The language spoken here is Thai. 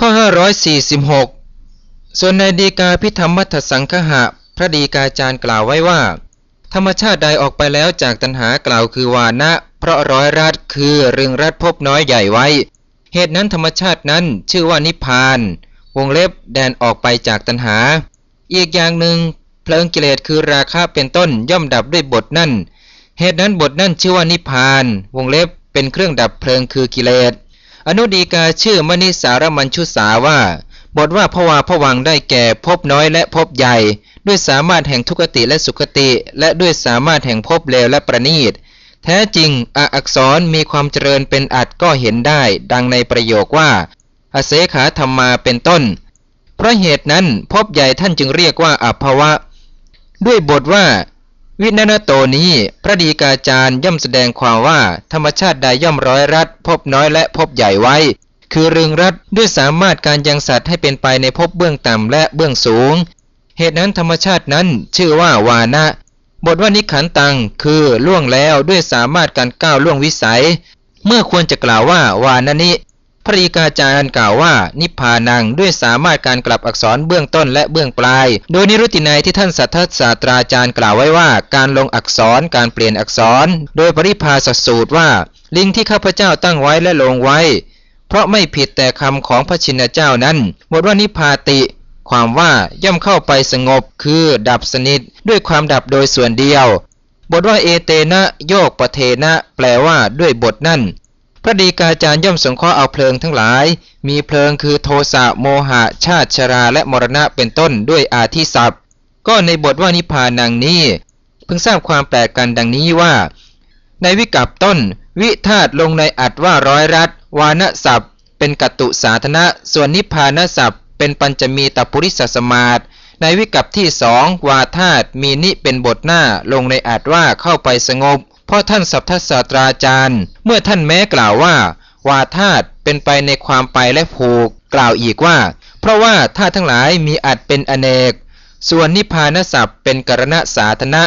ข้อ 546 ส่วนในดีกาพิธรรมมัทสังคหะ พระดีกาจารย์กล่าวไว้ว่า ธรรมชาติใดออกไปแล้วจากตัณหากล่าวคือวานะ เพราะร้อยรัดคือเรึงรัดพบน้อยใหญ่ไว้ เหตุนั้นธรรมชาตินั้นชื่อว่านิพาน วงเล็บแดนออกไปจากตัณหา อีกอย่างหนึ่งเพลิงกิเลสคือราคะเป็นต้นย่อมดับด้วยบทนั่น เหตุนั้นบทนั่นชื่อว่านิพาน วงเล็บเป็นเครื่องดับเพลิงคือกิเลส อนุดีกาชื่อมณิสารมัญชุสาว่า บทว่าพวาพวังได้แก่พบน้อยและพบใหญ่ ด้วยสามารถแห่งทุกติและสุขติ และด้วยสามารถแห่งพบเลวและประณีตแท้จริงออักษรมีความเจริญเป็นอัดก็เห็นได้ ดังในประโยคว่า อเสขาธรรมาเป็นต้น เพราะเหตุนั้นพบใหญ่ท่านจึงเรียกว่าอภวะ ด้วยบทว่า วินาโตนี้ พระดีกาจารย์ย่อมแสดงความว่า ธรรมชาติใดย่อมร้อยรัดพบน้อยและพบใหญ่ไว้ คือรึงรัดด้วยสามารถการยังสัตว์ให้เป็นไปในภพเบื้องต่ำและเบื้องสูง เหตุนั้นธรรมชาตินั้นชื่อว่าวานะ บทว่านิขันตังคือล่วงแล้วด้วยสามารถการก้าวล่วงวิสัย เมื่อควรจะกล่าวว่าวานะนิ พระดีกาจารย์กล่าวว่า นิพพานังด้วยสามารถการกลับอักษรเบื้องต้นและเบื้องปลาย โดยนิรุตินัยที่ท่านสัทธศาสตราจารย์กล่าวไว้ว่า การลงอักษรการเปลี่ยนอักษร โดยปริพาสสูตรว่า ลิงที่ข้าพเจ้าตั้งไว้และลงไว้ เพราะไม่ผิดแต่คำของพระชินเจ้านั้นบทว่านิพาติ ความว่าย่อมเข้าไปสงบ คือดับสนิทด้วยความดับโดยส่วนเดียว บทว่าเอเตนะโยกปเทนะ แปลว่าด้วยบทนั่น ระดีกาจารย์ย่อมสงเคราะห์เอาเพลิงทั้งหลาย มีเพลิงคือโทสะโมหะ ชาติชราและมรณะเป็นต้นด้วยอาทิศัพท์ ก็ในบทว่านิพพานังนี้เพิ่งทราบความแปลกกันดังนี้ว่า ในวิกับต้น วิธาตลงในอัดว่าร้อยรัดวานศัพท์ เป็นกัตตุสาธนะ ส่วนนิพพานศัพท์ เป็นปัญจมีตปุริสสมาตในวิกับที่สองวาธาตมีนิเป็นบทหน้าลงในอัดว่าเข้าไปสงบ เพราะท่านสัพทศาสตราจารย์ เมื่อท่านแม้กล่าวว่า วาธาตเป็นไปในความไปและผูก กล่าวอีกว่า เพราะว่าธาตุทั้งหลายมีอัดเป็นอเนก ส่วนนิพพานศัพท์เป็นกรณะสาธนะ